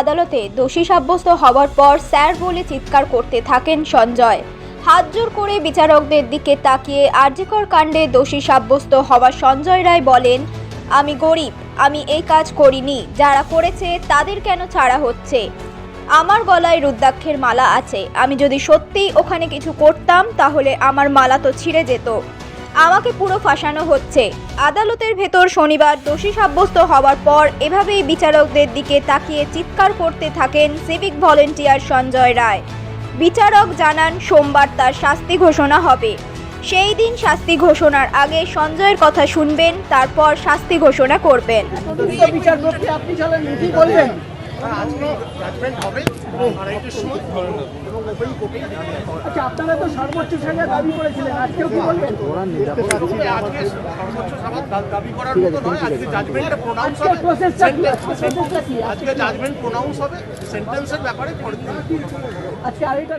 আদালতে দোষী সাব্যস্ত হওয়ার পর স্যার বলে চিৎকার করতে থাকেন সঞ্জয়। হাত জোর করে বিচারকদের দিকে তাকিয়ে আরজিকর কাণ্ডে দোষী সাব্যস্ত হওয়া সঞ্জয় রায় বলেন, আমি গরিব, আমি এই কাজ করিনি, যারা করেছে তাদের কেন ছাড়া হচ্ছে? আমার গলায় রুদ্রাক্ষের মালা আছে, আমি যদি সত্যিই ওখানে কিছু করতাম তাহলে আমার মালা তো ছিঁড়ে যেত। আমাকে পুরো ফাঁসানো হচ্ছে। আদালতের ভেতর শনিবার দোষী সাব্যস্ত হওয়ার পর এভাবেই বিচারকদের দিকে তাকিয়ে চিৎকার করতে থাকেন সিভিক ভলেন্টিয়ার সঞ্জয় রায়। বিচারক জানান, সোমবার তার শাস্তি ঘোষণা হবে। সেই দিন শাস্তি ঘোষণার আগে সঞ্জয়ের কথা শুনবেন, তারপর শাস্তি ঘোষণা করবেন। কোর্টে আচ্ছা আপনারা তো সর্বোচ্চ সাজা দাবি করেছিলেন আজকেও কি বলবেন? আজকে সর্বোচ্চ সভা দা- দাবি করার মতো নয় আজকে জাজমেন্টটা হবে। আজকে জাজমেন্ট প্রোনাউন্স হবে। সেন্টেন্সের ব্যাপারে আজকে আড়াইটা